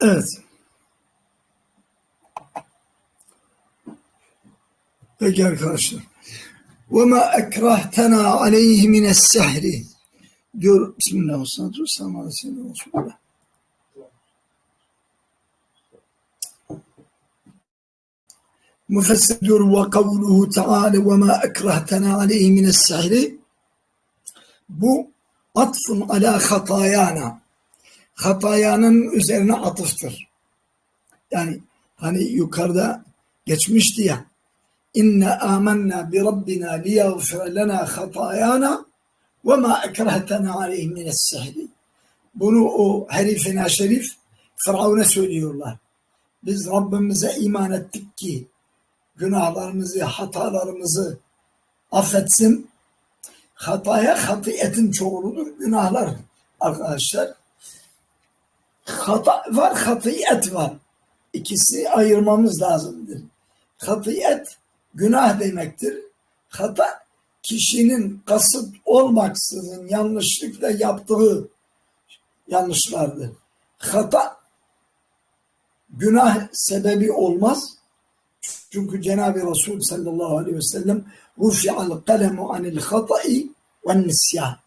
Evet. Peki arkadaşlar. وَمَا اَكْرَهْتَنَا عَلَيْهِ مِنَ السَّحْرِ diyor Bismillahirrahmanirrahim. Resulullah. Müfessir diyor ve kavluhu teala ve ma ekrahtena aleyhi mine sihri bu atfun ala hatayana hatayanın üzerine atıftır. Yani hani yukarıda geçmişti ya inne amennâ bi rabbina liyagfir lena hatayana ve ma ekrahtena aleyhi mine sihri bunu o herifine şerif Firavun'a söylüyorlar. Biz Rabbimize iman ettik ki günahlarımızı, hatalarımızı affetsin. Hataya hatiyetin çoğuludur. Günahlar arkadaşlar. Hata var, hatiyet var. İkisi ayırmamız lazımdır. Hatiyet günah demektir. Hata kişinin kasıt olmaksızın yanlışlıkla yaptığı yanlışlardır. Hata günah sebebi olmaz. Çünkü Cenab-ı Resul sallallahu aleyhi ve sellem rufi'al kalemu anil hata'i ve nisyan.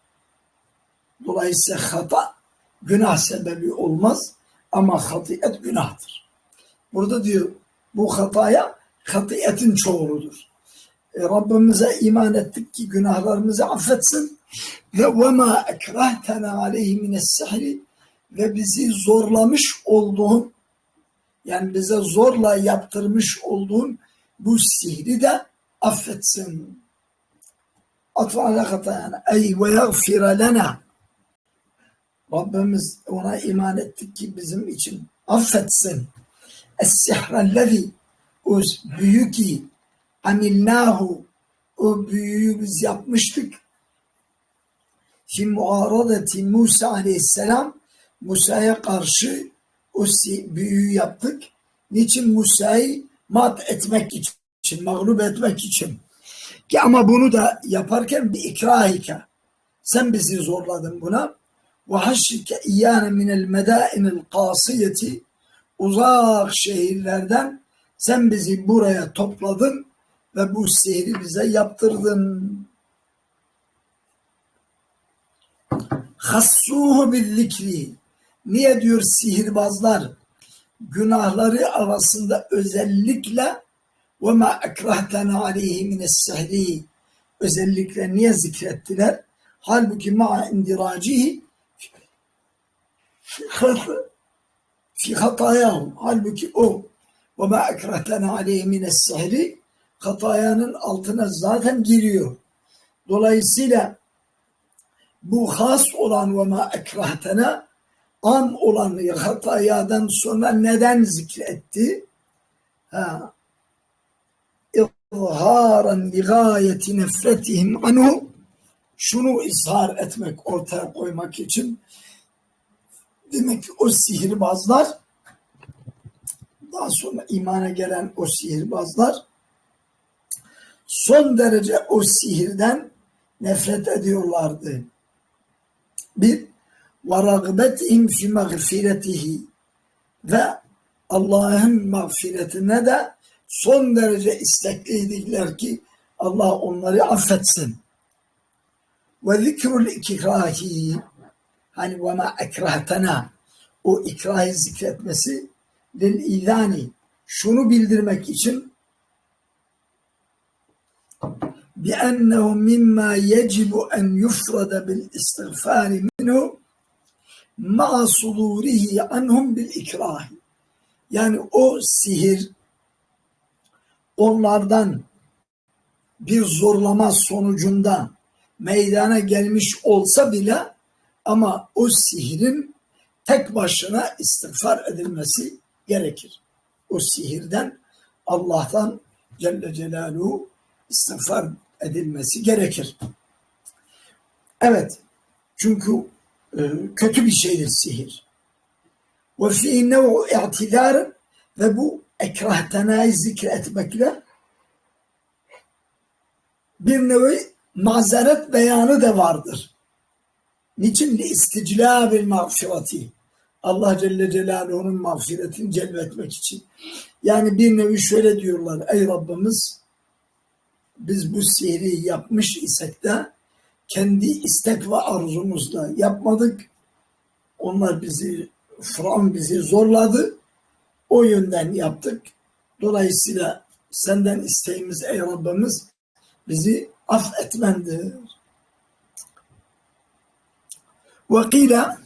Dolayısıyla hata günah sebebi olmaz ama hatiyet günahtır. Burada diyor bu hataya hatiyetin çoğuludur. E, Rabbimize iman ettik ki günahlarımızı affetsin ve ma ekrahtena aleyhi mines sihri ve bizi zorlamış olduğun yani bize zorla yaptırmış olduğun bu sihri de affetsin. Atfa alakata yani. Ey ve yagfira lena. Rabbimiz ona iman ettik ki bizim için affetsin. Es-sihrellezi o büyü ki amilnahu o büyüyü biz yapmıştık. Fi muaradeti Musa aleyhisselam Musa'ya karşı o büyüyü yaptık. Niçin Musa'yı mat etmek için, mağlup etmek için. Ki ama bunu da yaparken bir ikrahike. Sen bizi zorladın buna. Haşrike iyyâne minel medâinil kâsiyeti uzak şehirlerden sen bizi buraya topladın ve bu sihri bize yaptırdın. Hassuhu bil zikri Niye diyor sihirbazlar günahları arasında özellikle ve ma ekrahtena aleyhi mines sihri özellikle niye zikrettiler? Halbuki ma indiracihi fi hatayahum. Halbuki o ve ma ekrahtena aleyhi mines hatayanın altına zaten giriyor. Dolayısıyla bu has olan ve ma ekrahtena olan hatayadan sonra neden zikretti? Ha. İzharen li gayeti nefretihim anhu şunu izhar etmek, ortaya koymak için demek ki o sihirbazlar daha sonra imana gelen o sihirbazlar son derece o sihirden nefret ediyorlardı. Bir, rağbetihim fi mağfiretihi ve Allah'ın mağfiretine de son derece istekliydiler ki Allah onları affetsin. Ve zikrul ikrahi Hani ve ma ekrahtena o ikrahi zikretmesi lil idani şunu bildirmek için bi ennehu mimma yecibu en yufrada bil istiğfari minhu ma'a sudurihi anhum bil ikrahi yani o sihir onlardan bir zorlama sonucunda meydana gelmiş olsa bile ama o sihirin tek başına istiğfar edilmesi gerekir. O sihirden Allah'tan Celle Celaluhu istiğfar edilmesi gerekir. Evet. Çünkü ee, kötü bir şeydir sihir. Ve fi nev'u i'tidar ve bu ekrahtenayı zikretmekle bir nevi mazeret beyanı da vardır. Niçin? Li isticlabil mağfirati. Allah Celle Celaluhu'nun mağfiretini celbetmek için. Yani bir nevi şöyle diyorlar. Ey Rabbimiz biz bu sihri yapmış isek de kendi istek ve arzumuzla yapmadık. Onlar bizi, Fıraun bizi zorladı. O yönden yaptık. Dolayısıyla senden isteğimiz ey Rabbimiz bizi affetmendir. Vakila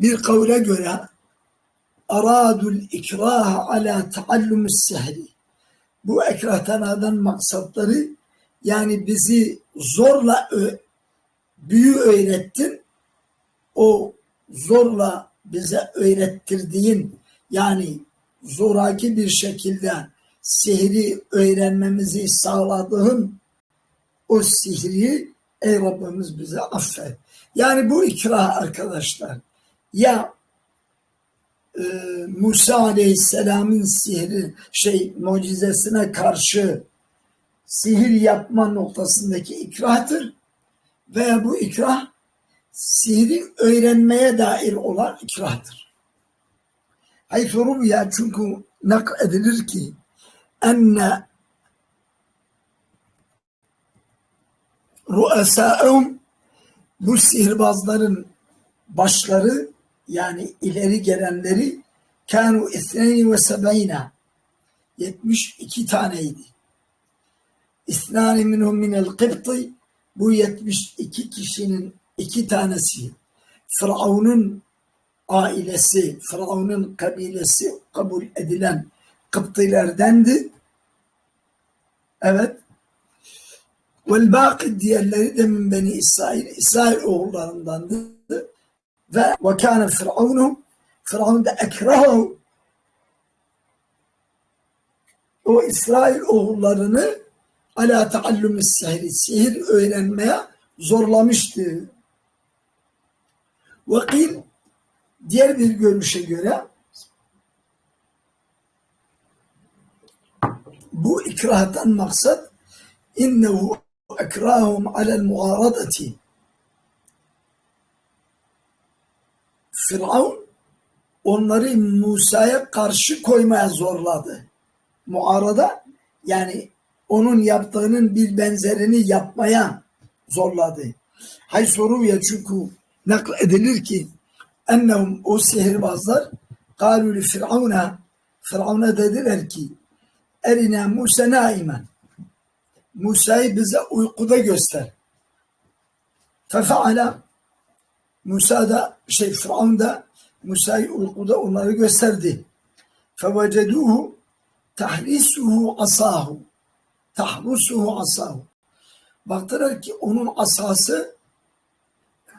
bir kavle göre aradul ikrah ala taallumus sehri. Bu ekrahtana'dan maksatları yani bizi zorla büyü öğrettin. O zorla bize öğrettirdiğin yani zoraki bir şekilde sihri öğrenmemizi sağladığın o sihri ey Rabbimiz bize affet. Yani bu ikrah arkadaşlar. Ya e, Musa Aleyhisselam'ın sihri şey mucizesine karşı sihir yapma noktasındaki ikrahtır. Veya bu ikrah sihri öğrenmeye dair olan ikrahtır. Haythu ya. Çünkü nak edilir ki enne ru'asâ'um bu sihirbazların başları yani ileri gelenleri kanu isneni ve sebeyne 72 taneydi. İsnani minhum minel kıbtı bu 72 kişinin iki tanesi Firavun'un ailesi, Firavun'un kabilesi kabul edilen Kıptilerdendi. Evet. Vel baki diğerleri de beni İsrail, İsrail oğullarındandı. Ve ve kâne Firavunu Firavun da ekrahu o İsrail oğullarını ala taallüm sihri sihir öğrenmeye zorlamıştı. Vakil diğer bir görüşe göre bu ikrahtan maksat innehu ekrahum alel muaradati Firavun onları Musa'ya karşı koymaya zorladı. Muarada yani onun yaptığının bir benzerini yapmaya zorladı. Hay soru ya çünkü nakl edilir ki ennehum o sihirbazlar kalu li firavuna Firavun'a dediler ki erina Musa naimen Musa'yı bize uykuda göster. Fefeala Musa da şey Firavun da Musa'yı uykuda onları gösterdi. Feveceduhu tahrisuhu asahu tahrusuhu asahu baktılar ki onun asası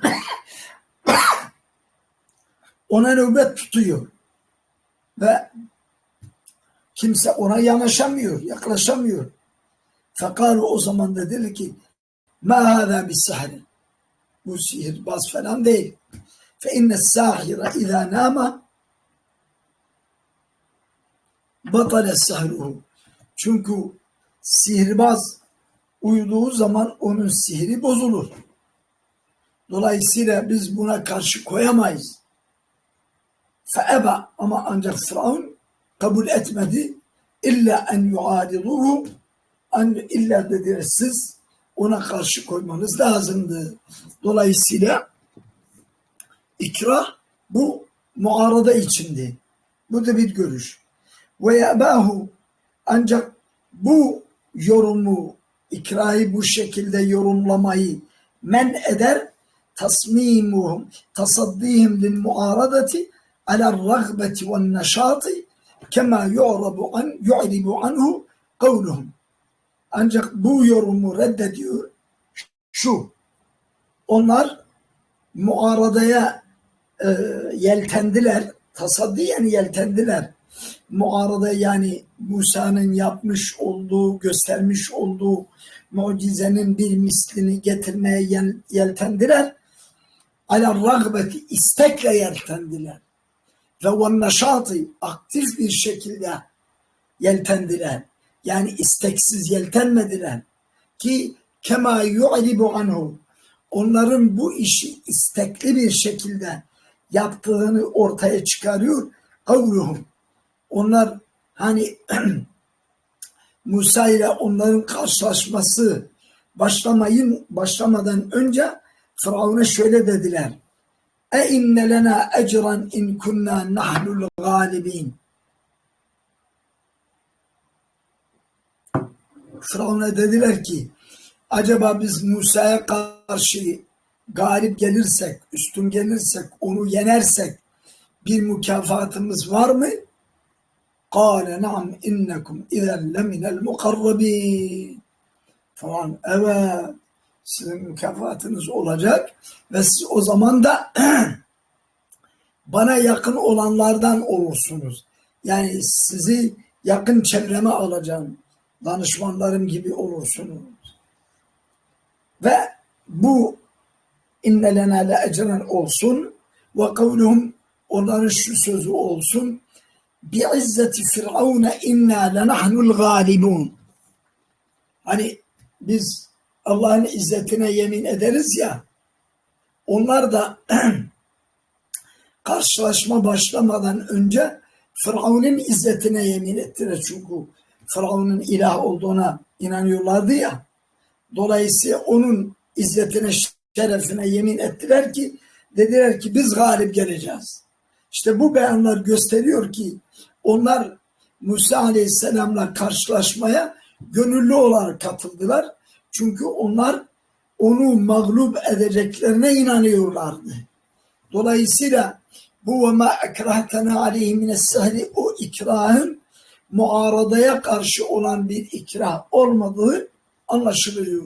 ona nöbet tutuyor ve kimse ona yanaşamıyor, yaklaşamıyor. Fekalu o zaman dediler ki ma hâzâ bis sahri bu sihirbaz falan değil. Fe inne sahira izâ nâma batale sahruhu. Çünkü sihirbaz uyuduğu zaman onun sihri bozulur. Dolayısıyla biz buna karşı koyamayız. Feeba ama ancak Firavun kabul etmedi. İlla en yuadiluhu illa dediler siz ona karşı koymanız lazımdı. Dolayısıyla ikrah bu muarada içindi. Bu da bir görüş. Ve yabahu ancak bu yorumu, ikrahı bu şekilde yorumlamayı men eder tasmimuhum tasaddihim lil muaradati ala ragbeti ve neşati kema yu'rabu an yu'ribu anhu kavluhum. Ancak bu yorumu reddediyor. Şu, onlar muaradaya e, yeltendiler, tasaddiyen yeltendiler. Muarada yani Musa'nın yapmış olduğu, göstermiş olduğu mucizenin bir mislini getirmeye yel, yeltendiler. Ala ragbeti istekle yeltendiler. Ve ve aktif bir şekilde yeltendiler. Yani isteksiz yeltenmediler. Ki kema yu'ribu anhu. Onların bu işi istekli bir şekilde yaptığını ortaya çıkarıyor. Kavluhum. Onlar hani Musa ile onların karşılaşması başlamayın başlamadan önce Firavun'a şöyle dediler. E inne lena ecran in kunna nahnul galibin. Firavun'a dediler ki acaba biz Musa'ya karşı galip gelirsek, üstün gelirsek, onu yenersek bir mükafatımız var mı? Kâle naam innekum izen leminel mukarrabîn. Falan evet sizin mükafatınız olacak ve siz o zaman da bana yakın olanlardan olursunuz. Yani sizi yakın çevreme alacağım. Danışmanlarım gibi olursunuz. Ve bu inne lena le ecren olsun ve kavluhum onların şu sözü olsun. Bi izzeti firavune inna lenahnul galibun. Hani biz Allah'ın izzetine yemin ederiz ya onlar da karşılaşma başlamadan önce Firavun'un izzetine yemin ettiler. Çünkü Firavun'un ilah olduğuna inanıyorlardı ya dolayısıyla onun izzetine şerefine yemin ettiler ki dediler ki biz galip geleceğiz. İşte bu beyanlar gösteriyor ki onlar Musa Aleyhisselam'la karşılaşmaya gönüllü olarak katıldılar. Çünkü onlar onu mağlup edeceklerine inanıyorlardı. Dolayısıyla bu ve ma ekrahtena aleyhi o ikrahın muaradaya karşı olan bir ikrah olmadığı anlaşılıyor.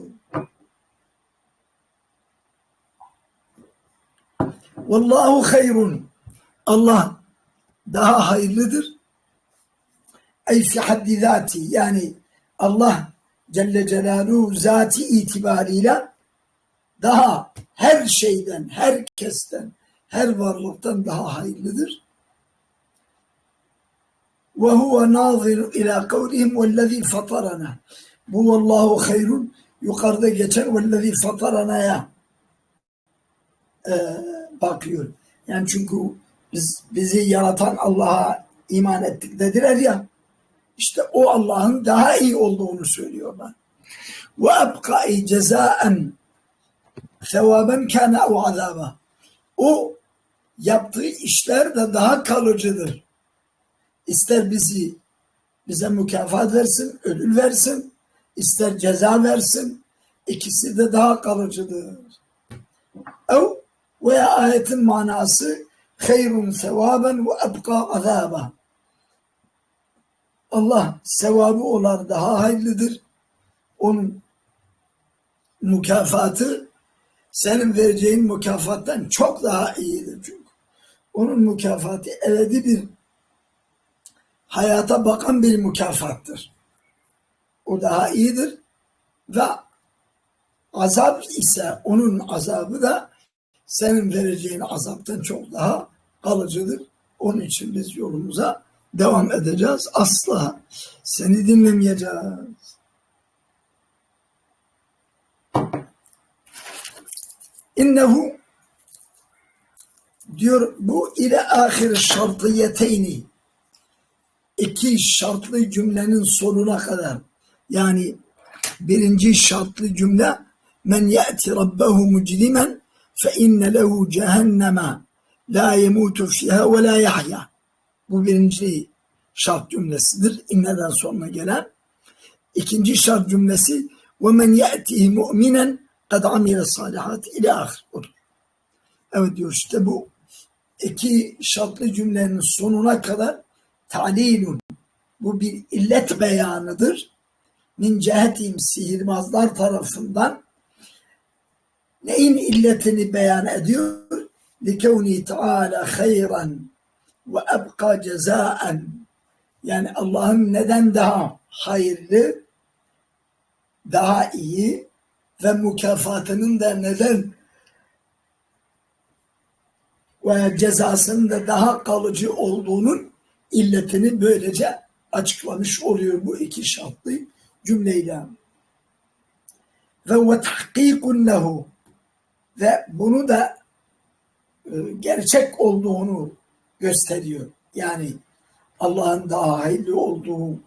Vallahu hayrun. Allah daha hayırlıdır. Ey fi haddi zati yani Allah Celle Celaluhu zati itibariyle daha her şeyden, herkesten, her varlıktan daha hayırlıdır. Huve nazir ila kavlihim vellezî fatarana. Bu vallahu hayrun yukarıda geçen vellezî fatarana'ya e, bakıyor. Yani çünkü biz bizi yaratan Allah'a iman ettik dediler ya. İşte o Allah'ın daha iyi olduğunu söylüyorlar. Ve ebkai cezaen sevaben kâne o azaba. O yaptığı işler de daha kalıcıdır. İster bizi bize mükafat versin, ödül versin, ister ceza versin. İkisi de daha kalıcıdır. Ev veya ayetin manası hayrun sevaben ve ebka azaba. Allah sevabı olan daha hayırlıdır. Onun mükafatı senin vereceğin mükafattan çok daha iyidir çünkü. Onun mükafatı ebedi bir hayata bakan bir mükafattır. O daha iyidir ve azap ise onun azabı da senin vereceğin azaptan çok daha kalıcıdır. Onun için biz yolumuza devam edeceğiz. Asla seni dinlemeyeceğiz. İnnehu diyor bu ile ahir şartiyeteyni iki şartlı cümlenin sonuna kadar yani birinci şartlı cümle men ye'ti rabbehu mucrimen fe inne lehu cehenneme la yemutu fiha ve la yahya. Bu birinci şart cümlesidir. İnneden sonra gelen. İkinci şart cümlesi ve men ye'tihi mu'minen kad amile salihat ile ahir. Evet diyor işte bu iki şartlı cümlenin sonuna kadar talilun bu bir illet beyanıdır. Min cehetim sihirbazlar tarafından neyin illetini beyan ediyor? Likevni Teala hayran ve ebka cezaen yani Allah'ın neden daha hayırlı, daha iyi ve mükafatının da neden ve cezasının da daha kalıcı olduğunun illetini böylece açıklamış oluyor bu iki şartlı cümleyle. Ve ve tahkikun lehu ve bunu da e, gerçek olduğunu gösteriyor. Yani Allah'ın daha hayırlı olduğu,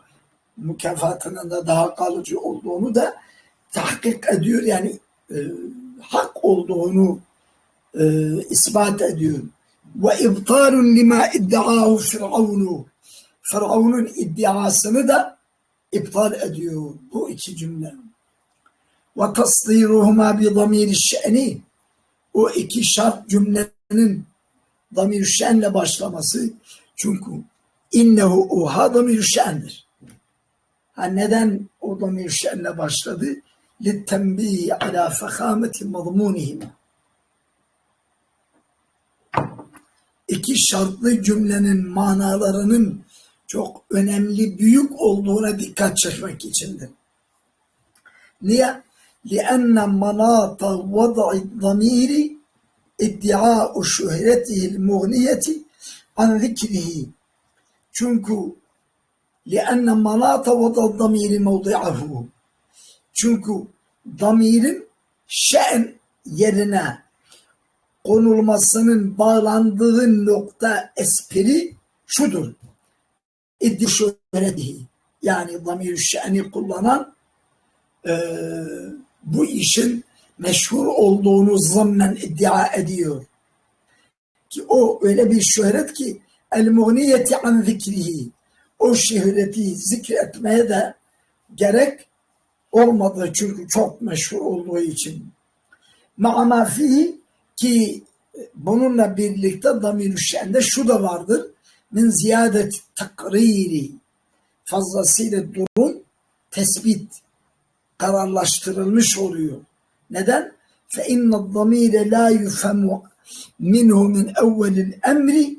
mükafatının da daha kalıcı olduğunu da tahkik ediyor. Yani e, hak olduğunu e, ispat ediyor. Ve ibtalun lima iddiahu firavunu. Firavun'un iddiasını da iptal ediyor bu iki cümle. Ve tasdiruhuma bi zamiri şe'ni. O iki şart cümlenin damir şenle başlaması çünkü innehu uha damir şendir. Ha neden o damir şenle başladı? لِلْتَنْبِيهِ عَلَى فَخَامَةِ مَضْمُونِهِمَا İki şartlı cümlenin manalarının çok önemli, büyük olduğuna dikkat çekmek içindir. Niye? لِأَنَّ مَنَاطَ وَضَعِ الضَّمِيرِ اِدِّعَاءُ شُهْرَتِهِ الْمُغْنِيَةِ عَنْ ذِكْرِهِ Çünkü لِأَنَّ مَنَاطَ وَضَعِ الضَّمِيرِ مَوْضِعَهُ Çünkü damirin şen yerine konulmasının bağlandığı nokta espri şudur. İddi şöhretihi. Yani damir şeni kullanan e, bu işin meşhur olduğunu zımnen iddia ediyor. Ki o öyle bir şöhret ki el muhniyeti an zikrihi. O şöhreti zikretmeye de gerek olmadı çünkü çok meşhur olduğu için. Ma'ama fihi ki bununla birlikte damir şende şu da vardır. Min ziyadet takriri fazlasıyla durum tespit kararlaştırılmış oluyor. Neden? Fe inne damire la yufemu minhu min evvelil emri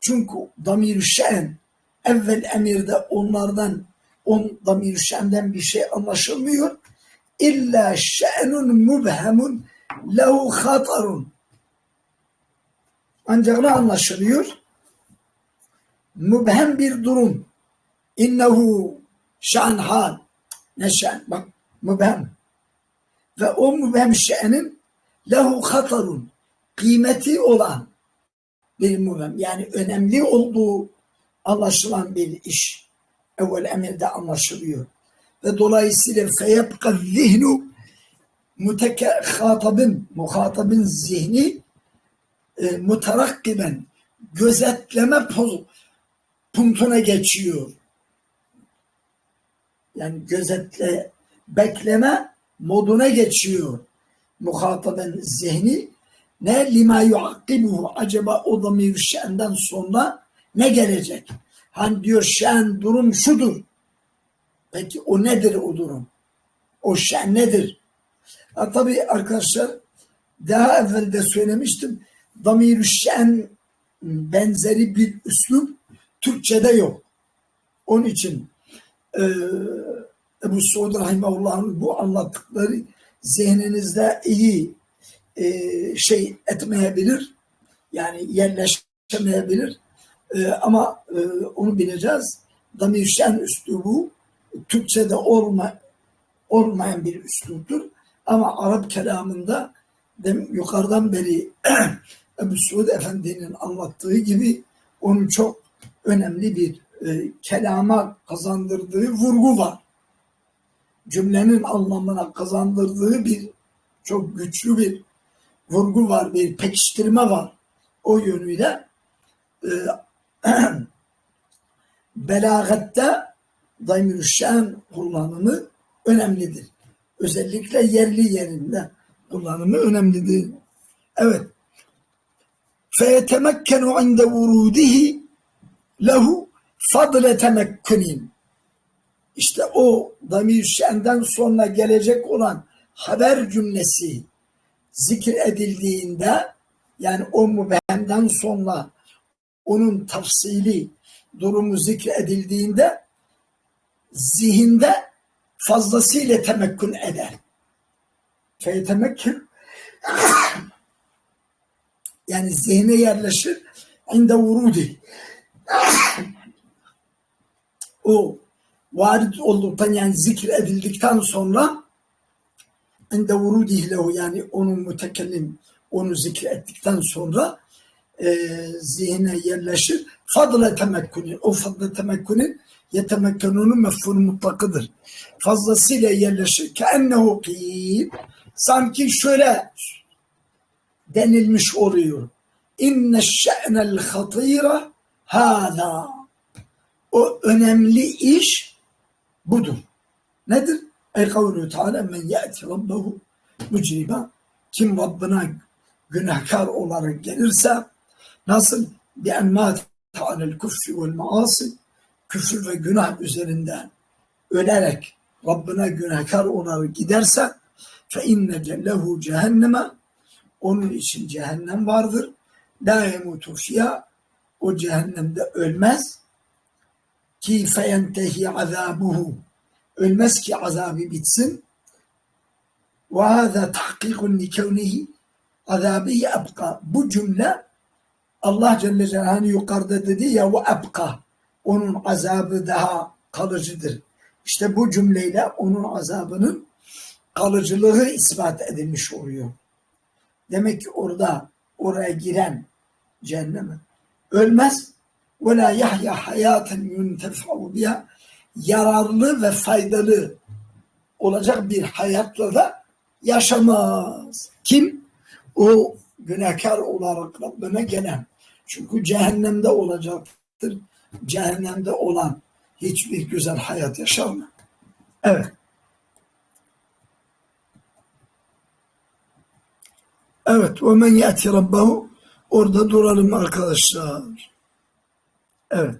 çünkü damir şen evvel emirde onlardan on damir şenden bir şey anlaşılmıyor. İlla şe'nun mubhemun lehu hatarun. Ancak ne anlaşılıyor? Mübhem bir durum. İnnehu şan hal. Ne şan? Bak mübhem. Ve o mübhem şe'nin lehu hatarun. Kıymeti olan bir mübhem. Yani önemli olduğu anlaşılan bir iş. Evvel emirde anlaşılıyor. Ve dolayısıyla feyebka zihnu muhatabın, muhatabın zihni e, mutarakkiben gözetleme puntuna geçiyor. Yani gözetle bekleme moduna geçiyor. Muhatabın zihni ne lima yuakkibuhu acaba o damir şenden sonra ne gelecek? Hani diyor şen durum şudur. Peki o nedir o durum? O şen nedir? Ha, tabii arkadaşlar daha evvel de söylemiştim. damir şen benzeri bir üslup Türkçe'de yok. Onun için e, Ebu Suud Rahimahullah'ın bu anlattıkları zihninizde iyi e, şey etmeyebilir. Yani yerleşemeyebilir. E, ama e, onu bileceğiz. Damir şen üslubu Türkçe'de olma, olmayan bir üsluptur. Ama Arap kelamında dem, yukarıdan beri Ebu Suud Efendi'nin anlattığı gibi onun çok önemli bir e, kelama kazandırdığı vurgu var. Cümlenin anlamına kazandırdığı bir çok güçlü bir vurgu var, bir pekiştirme var. O yönüyle e, belagatte daimül şen kullanımı önemlidir Özellikle yerli yerinde kullanımı önemlidir. Evet. فَيَتَمَكَّنُ عِنْدَ وُرُودِهِ lehu fadle temekkunin. İşte o damir şenden sonra gelecek olan haber cümlesi zikir edildiğinde yani o mübehemden sonra onun tafsili durumu zikredildiğinde zihinde fazlasıyla temekkün eder. Feyetemekkün yani zihne yerleşir. İnde vurudi. O varid olduktan yani zikir edildikten sonra inde vurudi lehu yani onun mütekellim onu zikrettikten sonra e, zihne yerleşir. Fadle temekkünün, o fadle temekkünün yetemekkenunun mefhunu mutlakıdır. Fazlasıyla yerleşir. Keennehu kîl. Sanki şöyle denilmiş oluyor. İnne şe'nel hatîra hâzâ. O önemli iş budur. Nedir? Ey kavlu Teala men ye'ti rabbehu mücriba. Kim Rabbına günahkar olarak gelirse nasıl? Emmâte alel küfri vel maasi küfür ve günah üzerinden ölerek Rabbine günahkar olarak giderse inne lehu cehenneme onun için cehennem vardır. Yemutu fiyâ o cehennemde ölmez. Ki feyentehi azabuhu ölmez ki azabı bitsin. Tahkikun li kevnihi azabı ebka bu cümle Allah Celle Celaluhu yukarıda dedi ya ve ebka onun azabı daha kalıcıdır. İşte bu cümleyle onun azabının kalıcılığı ispat edilmiş oluyor. Demek ki orada oraya giren cehenneme ölmez ve la yahya hayaten yuntefa'u biha yararlı ve faydalı olacak bir hayatla da yaşamaz. Kim? O günahkar olarak Rabbine gelen. Çünkü cehennemde olacaktır. Cehennemde olan hiçbir güzel hayat yaşar mı? Evet. Evet. Ve men yati rabbahu orada duralım arkadaşlar. Evet.